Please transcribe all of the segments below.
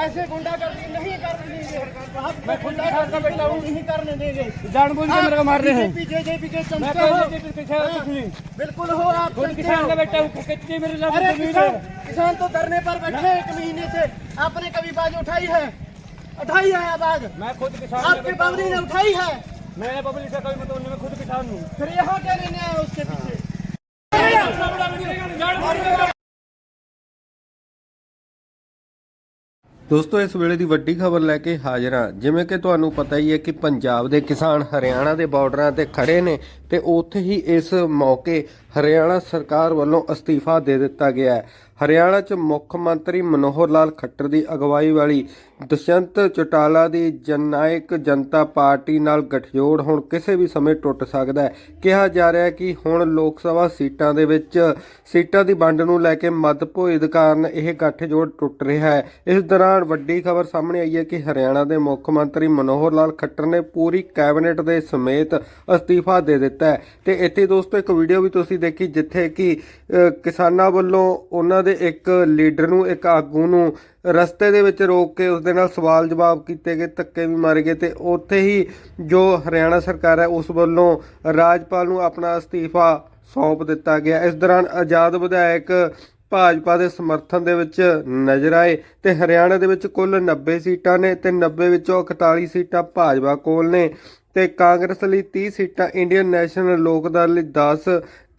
ऐसे गुंडागर्दी नहीं करने देंगे मैं गुंडागर्दी का बेटा हूँ नहीं करने देंगे जानबूझ के मेरे को मार रहे हैं। बीजेपी के मैं चमचे हो पीछे बिल्कुल हो आप किसान का बेटा हूँ कितनी मेरे साथ अरे किसान किसान तो धरने पर बैठे हैं एक महीने से। आपने कभी बाज उठाई है? उठाई है आवाज़ मैं खुद किसान आपके बेटा ने उठाई है? मैंने पब्लिक से कोई मतलब मैं खुद किसान हूँ। फिर यहाँ क्या लेने आए उसके पीछे? ਦੋਸਤੋ, ਇਸ ਵੇਲੇ ਦੀ ਵੱਡੀ ਖਬਰ ਲੈ ਕੇ ਹਾਜ਼ਰ ਹਾਂ। ਜਿਵੇਂ ਕਿ ਤੁਹਾਨੂੰ ਪਤਾ ਹੀ ਹੈ ਕਿ ਪੰਜਾਬ ਦੇ ਕਿਸਾਨ ਹਰਿਆਣਾ ਦੇ ਬਾਰਡਰਾਂ ਤੇ ਖੜੇ ਨੇ ਤੇ ਉੱਥੇ ਹੀ ਇਸ ਮੌਕੇ ਹਰਿਆਣਾ ਸਰਕਾਰ ਵੱਲੋਂ ਅਸਤੀਫਾ ਦੇ ਦਿੱਤਾ ਗਿਆ ਹੈ। ਹਰਿਆਣਾ 'ਚ ਮੁੱਖ ਮੰਤਰੀ ਮਨੋਹਰ ਲਾਲ ਖੱਟਰ ਦੀ ਅਗਵਾਈ ਵਾਲੀ ਦੁਸ਼ਯੰਤ ਚੌਟਾਲਾ ਦੀ ਜਨਨਾਇਕ ਜਨਤਾ ਪਾਰਟੀ ਨਾਲ ਗਠਜੋੜ ਹੁਣ ਕਿਸੇ ਵੀ ਸਮੇਂ ਟੁੱਟ ਸਕਦਾ ਹੈ। ਕਿਹਾ ਜਾ ਰਿਹਾ ਹੈ ਕਿ ਹੁਣ ਲੋਕ ਸਭਾ ਸੀਟਾਂ ਦੇ ਵਿੱਚ ਸੀਟਾਂ ਦੀ ਵੰਡ ਨੂੰ ਲੈ ਕੇ ਮਤਭੇਦ ਕਾਰਨ ਇਹ ਗਠਜੋੜ ਟੁੱਟ ਰਿਹਾ ਹੈ। ਇਸ ਦੌਰਾਨ ਵੱਡੀ ਖਬਰ ਸਾਹਮਣੇ ਆਈ ਹੈ ਕਿ ਹਰਿਆਣਾ ਦੇ ਮੁੱਖ ਮੰਤਰੀ ਮਨੋਹਰ ਲਾਲ ਖੱਟਰ ਨੇ ਪੂਰੀ ਕੈਬਨਿਟ ਦੇ ਸਮੇਤ ਅਸਤੀਫਾ ਦੇ ਦਿੱਤਾ ਹੈ। ਤੇ ਇੱਥੇ ਦੋਸਤੋ, ਇੱਕ ਵੀਡੀਓ ਵੀ ਤੁਸੀਂ ਦੇਖੀ ਜਿੱਥੇ ਕਿ ਕਿਸਾਨਾਂ ਵੱਲੋਂ ਉਹਨਾਂ ਦੇ ਇੱਕ ਲੀਡਰ ਨੂੰ, ਇੱਕ ਆਗੂ ਨੂੰ ਰਸਤੇ ਦੇ ਵਿੱਚ ਰੋਕ ਕੇ ਉਸ ਦੇ ਨਾਲ ਸਵਾਲ ਜਵਾਬ ਕੀਤੇ ਗਏ, ਧੱਕੇ ਵੀ ਮਾਰੇ ਗਏ ਤੇ ਉੱਥੇ ਹੀ ਜੋ ਹਰਿਆਣਾ ਸਰਕਾਰ ਹੈ, ਉਸ ਵੱਲੋਂ ਰਾਜਪਾਲ ਨੂੰ ਆਪਣਾ ਅਸਤੀਫਾ ਸੌਂਪ ਦਿੱਤਾ ਗਿਆ। ਇਸ ਦੌਰਾਨ ਆਜ਼ਾਦ ਵਿਧਾਇਕ ਭਾਜਪਾ ਦੇ ਸਮਰਥਨ ਦੇ ਵਿੱਚ ਨਜ਼ਰ ਆਏ ਤੇ ਹਰਿਆਣਾ ਦੇ ਵਿੱਚ ਕੁੱਲ 90 ਸੀਟਾਂ ਨੇ ਤੇ 90 ਵਿੱਚੋਂ 41 ਸੀਟਾਂ ਭਾਜਪਾ ਕੋਲ ਨੇ ਤੇ ਕਾਂਗਰਸ ਲਈ 30 ਸੀਟਾਂ, ਇੰਡੀਅਨ ਨੈਸ਼ਨਲ ਲੋਕ ਦਲ ਲਈ 10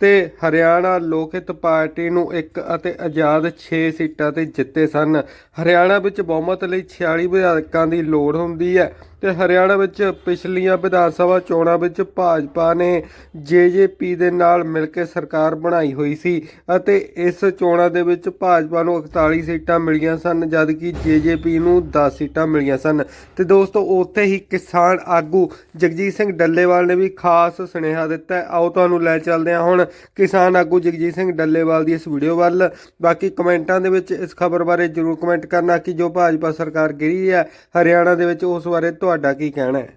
ਤੇ ਹਰਿਆਣਾ ਲੋਕ ਹਿੱਤ ਪਾਰਟੀ ਨੂੰ ਇੱਕ ਅਤੇ ਆਜ਼ਾਦ 6 ਸੀਟਾਂ ਤੇ ਜਿੱਤੇ ਸਨ। ਹਰਿਆਣਾ ਵਿੱਚ ਬਹੁਮਤ ਲਈ 46 ਵਿਧਾਇਕਾਂ ਦੀ ਲੋੜ ਹੁੰਦੀ ਹੈ। ਤੇ ਹਰਿਆਣਾ ਵਿੱਚ ਪਿਛਲੀਆਂ ਵਿਧਾਨ ਸਭਾ ਚੋਣਾਂ ਵਿੱਚ ਭਾਜਪਾ ਨੇ ਜੇਜੇਪੀ ਦੇ ਨਾਲ ਮਿਲ ਕੇ ਸਰਕਾਰ ਬਣਾਈ ਹੋਈ ਸੀ ਅਤੇ ਇਸ ਚੋਣਾਂ ਦੇ ਵਿੱਚ ਭਾਜਪਾ ਨੂੰ 41 ਸੀਟਾਂ ਮਿਲੀਆਂ ਸਨ, ਜਦਕਿ ਜੇਜੇਪੀ ਨੂੰ 10 ਸੀਟਾਂ ਮਿਲੀਆਂ ਸਨ। ਤੇ ਦੋਸਤੋ, ਉੱਥੇ ਹੀ ਕਿਸਾਨ ਆਗੂ ਜਗਜੀਤ ਸਿੰਘ ਡੱਲੇਵਾਲ ਨੇ ਵੀ ਖਾਸ ਸੁਨੇਹਾ ਦਿੱਤਾ ਆਓ ਤੁਹਾਨੂੰ ਲੈ ਚੱਲਦੇ ਹਾਂ ਹੁਣ ਕਿਸਾਨ ਆਗੂ ਜਗਜੀਤ ਸਿੰਘ ਡੱਲੇਵਾਲ ਦੀ ਇਸ ਵੀਡੀਓ ਵੱਲ। ਬਾਕੀ ਕਮੈਂਟਾਂ ਦੇ ਵਿੱਚ ਇਸ ਖਬਰ ਬਾਰੇ ਜਰੂਰ ਕਮੈਂਟ ਕਰਨਾ ਕਿ ਜੋ ਭਾਜਪਾ ਸਰਕਾਰ ਗਿਰੀ ਹੈ ਹਰਿਆਣਾ ਦੇ ਵਿੱਚ, ਉਸ ਬਾਰੇ ਤੁਹਾਡਾ ਕੀ ਕਹਿਣਾ ਹੈ?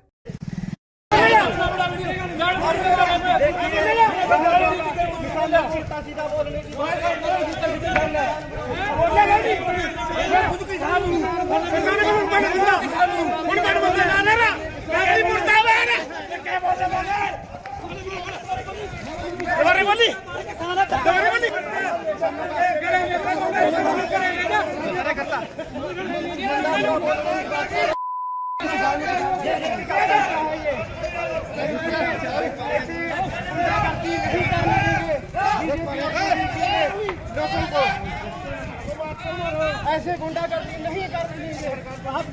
ਦੁਬਾਰੇ ऐसे गुंडागर्दी नहीं करने देंगे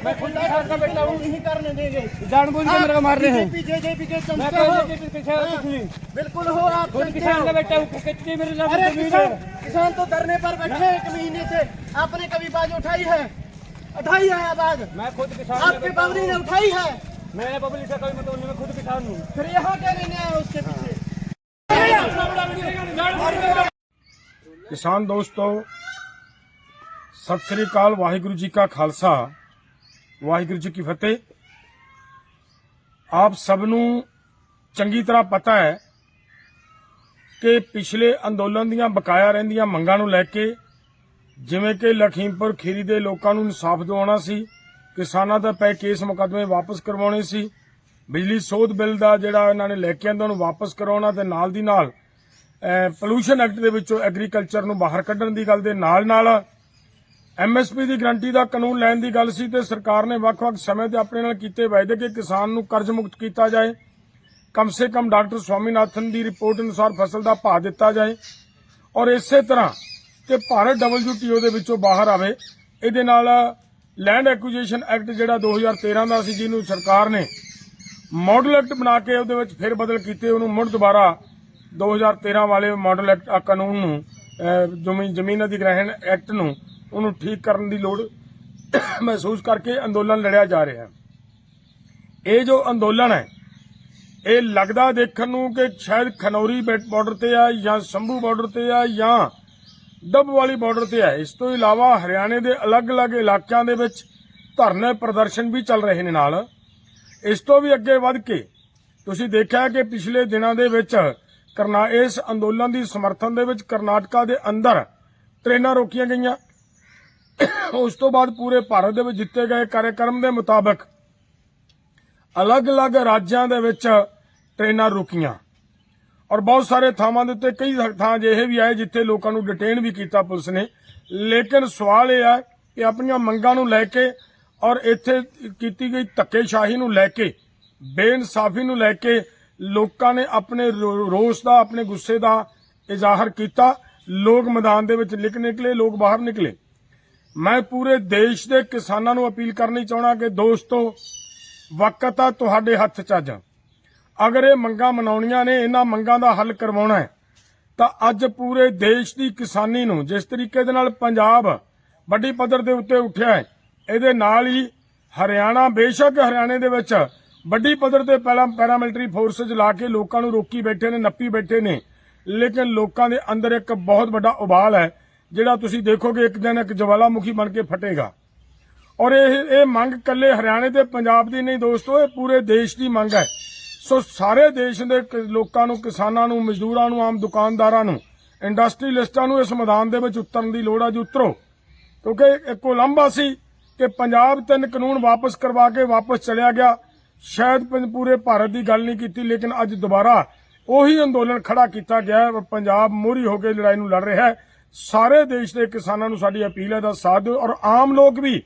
मैं खुद का का बेटा गुंडागर्दी नहीं करने देंगे जानबूझ के मेरे को मार रहे हैं। बीजेपी के चमचे हो। हाँ, बिल्कुल हो आप किसान का बेटा कितनी मेरे अरे किसान किसान तो धरने पर बैठे एक महीने से। आपने कभी बाज उठाई है? उठाई है आवाज़ मैं खुद किसान आपके बाबरी ने उठाई है? मैंने बबली से कभी मतलब मैं खुद किसान हूँ। फिर यहाँ क्या लेने आया उसके हाँ। पीछे? किसान दोस्तों ਸਤਿ ਸ੍ਰੀ ਅਕਾਲ, ਵਾਹਿਗੁਰੂ ਜੀ ਕਾ ਖਾਲਸਾ। ਵਾਹਿਗੁਰੂ ਜੀ ਕੀ ਫਤਿਹ। ਆਪ ਸਭ ਨੂੰ ਚੰਗੀ ਤਰ੍ਹਾਂ ਪਤਾ ਹੈ ਕਿ ਪਿਛਲੇ ਅੰਦੋਲਨ ਦੀਆਂ ਬਕਾਇਆ ਰਹਿੰਦੀਆਂ ਮੰਗਾਂ ਨੂੰ ਲੈ ਕੇ ਜਿਵੇਂ ਕਿ ਲਖੀਮਪੁਰ ਖੀਰੀ ਦੇ ਲੋਕਾਂ ਨੂੰ ਇਨਸਾਫ ਦਿਵਾਉਣਾ ਸੀ, ਕਿਸਾਨਾਂ ਦਾ ਪੈ ਕੇਸ ਮੁਕੱਦਮੇ ਵਾਪਸ ਕਰਵਾਉਣੇ ਸੀ, ਬਿਜਲੀ ਸੋਧ ਬਿੱਲ ਦਾ ਜਿਹੜਾ ਇਹਨਾਂ ਨੇ ਲੈ ਕੇ ਆਂਦਾ ਉਹਨੂੰ ਵਾਪਸ ਕਰਾਉਣਾ ਤੇ ਨਾਲ ਦੀ ਨਾਲ ਪੋਲੂਸ਼ਨ ਐਕਟ ਦੇ ਵਿੱਚੋਂ ਐਗਰੀਕਲਚਰ ਨੂੰ ਬਾਹਰ ਕੱਢਣ ਦੀ ਗੱਲ ਦੇ ਨਾਲ ਨਾਲ ਐਮਐਸਪੀ ਦੀ ਗਰੰਟੀ ਦਾ ਕਾਨੂੰਨ ਲੈਣ ਦੀ ਗੱਲ ਸੀ ਤੇ ਸਰਕਾਰ ਨੇ ਵੱਖ-ਵੱਖ ਸਮੇਂ ਤੇ ਆਪਣੇ ਨਾਲ ਕੀਤੇ ਵਾਅਦੇ ਕਿ ਕਿਸਾਨ ਨੂੰ ਕਰਜ਼ ਮੁਕਤ ਕੀਤਾ ਜਾਏ। ਕਮ ਸੇ ਕਮ ਡਾਕਟਰ ਸਵਾਮੀਨਾਥਨ ਦੀ ਰਿਪੋਰਟ ਅਨੁਸਾਰ ਫਸਲ ਦਾ ਭਾਅ ਦਿੱਤਾ ਜਾਏ ਔਰ ਇਸੇ ਤਰ੍ਹਾਂ ਕਿ ਭਾਰਤ WTO ਦੇ ਵਿੱਚੋਂ ਬਾਹਰ ਆਵੇ, ਇਹਦੇ ਨਾਲ ਲੈਂਡ ਐਕੁਜੀਸ਼ਨ ਐਕਟ ਜਿਹੜਾ 2013 ਦਾ ਸੀ, ਜਿਹਨੂੰ ਸਰਕਾਰ ਨੇ ਮਾਡਲ ਐਕਟ ਬਣਾ ਕੇ ਉਹਦੇ ਵਿੱਚ ਫਿਰ ਬਦਲ ਕੀਤੇ, ਉਹਨੂੰ ਮੁੜ ਦੁਬਾਰਾ 2013 ਵਾਲੇ ਮਾਡਲ ਐਕਟ ਕਾਨੂੰਨ ਨੂੰ ਜ਼ਮੀਨ ਜ਼ਮੀਨ ਅਧਿਗ੍ਰਹਿਣ ਐਕਟ ਨੂੰ ਉਹਨੂੰ ਠੀਕ ਕਰਨ ਦੀ ਲੋੜ ਮਹਿਸੂਸ ਕਰਕੇ ਅੰਦੋਲਨ ਲੜਿਆ ਜਾ ਰਿਹਾ ਹੈ। ਇਹ ਜੋ ਅੰਦੋਲਨ ਹੈ, ਇਹ ਲੱਗਦਾ ਦੇਖਣ ਨੂੰ ਕਿ ਸ਼ਾਇਦ ਖਨੌਰੀ ਬਾਰਡਰ ਤੇ ਆ ਜਾਂ ਸੰਭੂ ਬਾਰਡਰ ਤੇ ਆ ਜਾਂ ਡੱਬ ਵਾਲੀ ਬਾਰਡਰ ਤੇ ਹੈ ਇਸ ਤੋਂ ਇਲਾਵਾ ਹਰਿਆਣੇ ਦੇ ਅਲੱਗ-ਅਲੱਗ ਇਲਾਕਿਆਂ ਦੇ ਵਿੱਚ ਧਰਨੇ ਪ੍ਰਦਰਸ਼ਨ ਵੀ ਚੱਲ ਰਹੇ ਨੇ ਨਾਲ। ਇਸ ਤੋਂ ਵੀ ਅੱਗੇ ਵੱਧ ਕੇ ਤੁਸੀਂ ਦੇਖਿਆ ਕਿ ਪਿਛਲੇ ਦਿਨਾਂ ਦੇ ਵਿੱਚ ਕਰਨਾ ਇਸ ਅੰਦੋਲਨ ਦੀ ਸਮਰਥਨ ਦੇ ਵਿੱਚ ਕਰਨਾਟਕਾ ਦੇ ਅੰਦਰ ਟ੍ਰੇਨਾਂ ਰੋਕੀਆਂ ਗਈਆਂ। ਉਸ ਤੋਂ ਬਾਅਦ ਪੂਰੇ ਭਾਰਤ ਦੇ ਵਿੱਚ ਜਿੱਤੇ ਗਏ ਕਾਰਜਕ੍ਰਮ ਦੇ ਮੁਤਾਬਕ ਅਲੱਗ-ਅਲੱਗ ਰਾਜਾਂ ਦੇ ਵਿੱਚ ਟ੍ਰੇਨਾਂ ਰੁਕੀਆਂ। ਔਰ ਬਹੁਤ ਸਾਰੇ ਥਾਵਾਂ ਦੇ ਉੱਤੇ ਕਈ ਥਾਂ ਅਜਿਹੇ ਵੀ ਆਏ ਜਿੱਥੇ ਲੋਕਾਂ ਨੂੰ ਡਿਟੇਨ ਵੀ ਕੀਤਾ ਪੁਲਿਸ ਨੇ। ਲੇਕਿਨ ਸਵਾਲ ਇਹ ਹੈ ਕਿ ਆਪਣੀਆਂ ਮੰਗਾਂ ਨੂੰ ਲੈ ਕੇ ਔਰ ਇੱਥੇ ਕੀਤੀ ਗਈ ਧੱਕੇਸ਼ਾਹੀ ਨੂੰ ਲੈ ਕੇ, ਬੇਇਨਸਾਫੀ ਨੂੰ ਲੈ ਕੇ ਲੋਕਾਂ ਨੇ ਆਪਣੇ ਰੋਸ ਦਾ, ਆਪਣੇ ਗੁੱਸੇ ਦਾ ਇਜ਼ਾਹਰ ਕੀਤਾ। ਲੋਕ ਮੈਦਾਨ ਦੇ ਵਿੱਚ ਲਿਖ ਨਿਕਲੇ, ਲੋਕ ਬਾਹਰ ਨਿਕਲੇ। ਮੈਂ ਪੂਰੇ ਦੇਸ਼ ਦੇ ਕਿਸਾਨਾਂ ਨੂੰ ਅਪੀਲ ਕਰਨੀ ਚਾਹਣਾ ਕਿ ਦੋਸਤੋ, ਵਕਤ ਆ ਤੁਹਾਡੇ ਹੱਥ 'ਚ ਅੱਜ। ਅਗਰ ਇਹ ਮੰਗਾਂ ਮਨਾਉਣੀਆਂ ਨੇ, ਇਹਨਾਂ ਮੰਗਾਂ ਦਾ ਹੱਲ ਕਰਵਾਉਣਾ ਹੈ, ਤਾਂ ਅੱਜ ਪੂਰੇ ਦੇਸ਼ ਦੀ ਕਿਸਾਨੀ ਨੂੰ ਜਿਸ ਤਰੀਕੇ ਦੇ ਨਾਲ ਪੰਜਾਬ ਵੱਡੀ ਪੱਧਰ ਦੇ ਉੱਤੇ ਉੱਠਿਆ ਹੈ, ਇਹਦੇ ਨਾਲ ਹੀ ਹਰਿਆਣਾ, ਬੇਸ਼ੱਕ ਹਰਿਆਣੇ ਦੇ ਵਿੱਚ ਵੱਡੀ ਪੱਧਰ ਤੇ ਪਹਿਲਾਂ ਪੈਰਾਮਿਲਟਰੀ ਫੋਰਸਸ ਲਾ ਕੇ ਲੋਕਾਂ ਨੂੰ ਰੋਕੀ ਬੈਠੇ ਨੇ, ਨੱਪੀ ਬੈਠੇ ਨੇ, ਲੇਕਿਨ ਲੋਕਾਂ ਦੇ ਅੰਦਰ ਇੱਕ ਬਹੁਤ ਵੱਡਾ ਉਬਾਲ ਹੈ। ਜਿਹੜਾ ਤੁਸੀਂ ਦੇਖੋਗੇ ਇੱਕ ਦਿਨ ਇੱਕ ਜਵਾਲਾਮੁਖੀ ਬਣ ਕੇ ਫਟੇਗਾ। ਔਰ ਇਹ ਇਹ ਮੰਗ ਕੱਲੇ ਹਰਿਆਣੇ ਤੇ ਪੰਜਾਬ ਦੀ ਨਹੀਂ ਦੋਸਤੋ, ਇਹ ਪੂਰੇ ਦੇਸ਼ ਦੀ ਮੰਗ ਹੈ। ਸੋ ਸਾਰੇ ਦੇਸ਼ ਦੇ ਲੋਕਾਂ ਨੂੰ, ਕਿਸਾਨਾਂ ਨੂੰ, ਮਜ਼ਦੂਰਾਂ ਨੂੰ, ਆਮ ਦੁਕਾਨਦਾਰਾਂ ਨੂੰ, ਇੰਡਸਟਰੀਲਿਸਟਾਂ ਨੂੰ ਇਸ ਮੈਦਾਨ ਦੇ ਵਿੱਚ ਉਤਰਨ ਦੀ ਲੋੜ ਹੈ ਜੀ ਉਤਰੋ। ਕਿਉਂਕਿ ਇੱਕ ਲੰਬਾ ਸੀ ਕਿ ਪੰਜਾਬ ਤਿੰਨ ਕਾਨੂੰਨ ਵਾਪਸ ਕਰਵਾ ਕੇ ਵਾਪਸ ਚਲਿਆ ਗਿਆ। ਸ਼ਾਇਦ ਪੂਰੇ ਭਾਰਤ ਦੀ ਗੱਲ ਨਹੀਂ ਕੀਤੀ, ਲੇਕਿਨ ਅੱਜ ਦੁਬਾਰਾ ਉਹੀ ਅੰਦੋਲਨ ਖੜਾ ਕੀਤਾ ਗਿਆ ਹੈ। ਪੰਜਾਬ ਮੋਹਰੀ ਹੋ ਕੇ ਲੜਾਈ ਨੂੰ ਲੜ ਰਿਹਾ ਹੈ। ਸਾਰੇ ਦੇਸ਼ ਦੇ ਕਿਸਾਨਾਂ ਨੂੰ ਸਾਡੀ ਅਪੀਲ ਹੈ ਦਾ ਸਾਥ ਦਿਓ ਔਰ ਆਮ ਲੋਕ ਵੀ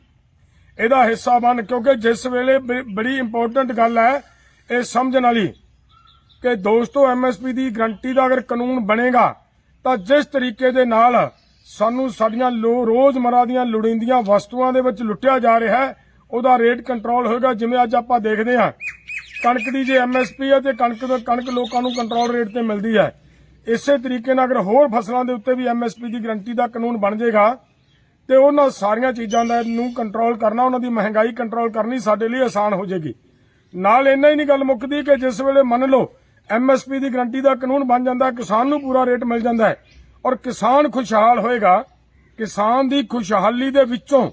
ਇਹਦਾ ਹਿੱਸਾ ਬਣ, ਕਿਉਂਕਿ ਜਿਸ ਵੇਲੇ ਬ- ਬੜੀ ਇੰਪੋਰਟੈਂਟ ਗੱਲ ਹੈ, ਇਹ ਸਮਝਣ ਵਾਲੀ ਕਿ ਦੋਸਤੋ ਐਮਐਸਪੀ ਦੀ ਗਰੰਟੀ ਦਾ ਅਗਰ ਕਾਨੂੰਨ ਬਣੇਗਾ, ਤਾਂ ਜਿਸ ਤਰੀਕੇ ਦੇ ਨਾਲ ਸਾਨੂੰ ਸਾਡੀਆਂ ਲੋ, ਰੋਜ਼ਮਰਾ ਦੀਆਂ ਲੋੜੀਂਦੀਆਂ ਵਸਤੂਆਂ ਦੇ ਵਿੱਚ ਲੁੱਟਿਆ ਜਾ ਰਿਹਾ ਹੈ, ਉਹਦਾ ਰੇਟ ਕੰਟਰੋਲ ਹੋਏਗਾ, ਜਿਵੇਂ ਅੱਜ ਆਪਾਂ ਦੇਖਦੇ ਹਾਂ। ਕਣਕ ਦੀ ਜੇ ਐਮਐਸਪੀ ਹੈ, ਤੇ ਕਣਕ ਕਣਕ ਲੋਕਾਂ ਨੂੰ ਕੰਟਰੋਲ ਰੇਟ ਤੇ ਮਿਲਦੀ ਹੈ। ਇਸੇ ਤਰੀਕੇ ਨਾਲ ਅਗਰ ਹੋਰ ਫਸਲਾਂ ਦੇ ਉੱਤੇ ਵੀ ਐਮਐਸਪੀ ਦੀ ਗਰੰਟੀ ਦਾ ਕਾਨੂੰਨ ਬਣ ਜਾਏਗਾ, ਤੇ ਉਹਨਾਂ ਸਾਰੀਆਂ ਚੀਜ਼ਾਂ ਦਾ ਨੂੰ ਕੰਟਰੋਲ ਕਰਨਾ, ਉਹਨਾਂ ਦੀ ਮਹਿੰਗਾਈ ਕੰਟਰੋਲ ਕਰਨੀ ਸਾਡੇ ਲਈ ਆਸਾਨ ਹੋ ਜਾਏਗੀ। ਨਾਲ ਇੰਨਾ ਹੀ ਨਹੀਂ ਗੱਲ ਮੁੱਕਦੀ ਕਿ ਜਿਸ ਵੇਲੇ ਮੰਨ ਲਓ ਐਮਐਸਪੀ ਦੀ ਗਰੰਟੀ ਦਾ ਕਾਨੂੰਨ ਬਣ ਜਾਂਦਾ, ਕਿਸਾਨ ਨੂੰ ਪੂਰਾ ਰੇਟ ਮਿਲ ਜਾਂਦਾ ਹੈ, ਔਰ ਕਿਸਾਨ ਖੁਸ਼ਹਾਲ ਹੋਏਗਾ, ਕਿਸਾਨ ਦੀ ਖੁਸ਼ਹਾਲੀ ਦੇ ਵਿੱਚੋਂ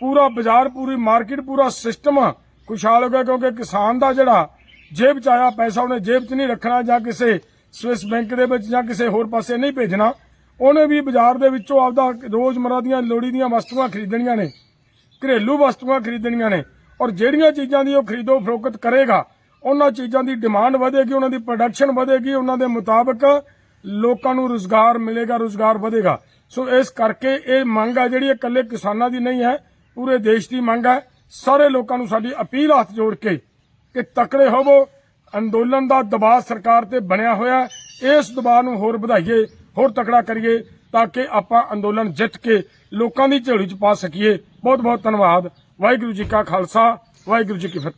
ਪੂਰਾ ਬਾਜ਼ਾਰ, ਪੂਰੀ ਮਾਰਕੀਟ ਪੂਰਾ ਸਿਸਟਮ ਖੁਸ਼ਹਾਲ ਹੋਗਾ ਕਿਉਂਕਿ ਕਿਸਾਨ ਦਾ ਜਿਹੜਾ ਜੇਬ ਚ ਆਇਆ ਪੈਸਾ, ਉਹਨੇ ਜੇਬ 'ਚ ਨਹੀਂ ਰੱਖਣਾ ਜਾਂ ਕਿਸੇ ਸਵਿਸ ਬੈਂਕ ਦੇ ਵਿੱਚ ਜਾਂ ਕਿਸੇ ਹੋਰ ਪਾਸੇ ਨਹੀਂ ਭੇਜਣਾ। ਉਹਨੇ ਵੀ ਬਾਜ਼ਾਰ ਦੇ ਵਿੱਚੋਂ ਆਪਦਾ ਰੋਜ਼ਮਰਾ ਦੀਆਂ ਲੋੜੀ ਦੀਆਂ ਵਸਤੂਆਂ ਖਰੀਦਣੀਆਂ ਨੇ, ਘਰੇਲੂ ਵਸਤੂਆਂ ਖਰੀਦਣੀਆਂ ਨੇ ਔਰ ਜਿਹੜੀਆਂ ਚੀਜ਼ਾਂ ਦੀ ਉਹ ਖਰੀਦੋ ਫਰੋਖਤ ਕਰੇਗਾ, ਉਹਨਾਂ ਚੀਜ਼ਾਂ ਦੀ ਡਿਮਾਂਡ ਵਧੇਗੀ, ਉਹਨਾਂ ਦੀ ਪ੍ਰੋਡਕਸ਼ਨ ਵਧੇਗੀ, ਉਹਨਾਂ ਦੇ ਮੁਤਾਬਕ ਲੋਕਾਂ ਨੂੰ ਰੋਜ਼ਗਾਰ ਮਿਲੇਗਾ, ਰੋਜ਼ਗਾਰ ਵਧੇਗਾ। ਸੋ ਇਸ ਕਰਕੇ ਇਹ ਮੰਗ ਆ ਜਿਹੜੀ ਇਹ ਇਕੱਲੇ ਕਿਸਾਨਾਂ ਦੀ ਨਹੀਂ ਹੈ, ਪੂਰੇ ਦੇਸ਼ ਦੀ ਮੰਗ ਹੈ ਸਾਰੇ ਲੋਕਾਂ ਨੂੰ ਸਾਡੀ ਅਪੀਲ ਹੱਥ ਜੋੜ ਕੇ ਕਿ ਤਕੜੇ ਹੋਵੋ ਅੰਦੋਲਨ ਦਾ ਦਬਾਅ ਸਰਕਾਰ ਤੇ ਬਣਿਆ ਹੋਇਆ ਇਸ ਦਬਾਅ ਨੂੰ ਹੋਰ ਵਧਾਈਏ, ਹੋਰ ਤਕੜਾ ਕਰੀਏ, ਤਾਂ ਕਿ ਆਪਾਂ ਅੰਦੋਲਨ ਜਿੱਤ ਕੇ ਲੋਕਾਂ ਦੀ ਝੋਲੀ 'ਚ ਪਾ ਸਕੀਏ। ਬਹੁਤ ਬਹੁਤ ਧੰਨਵਾਦ। ਵਾਹਿਗੁਰੂ ਜੀ ਕਾ ਖਾਲਸਾ, ਵਾਹਿਗੁਰੂ ਜੀ ਕੀ ਫਤਿਹ।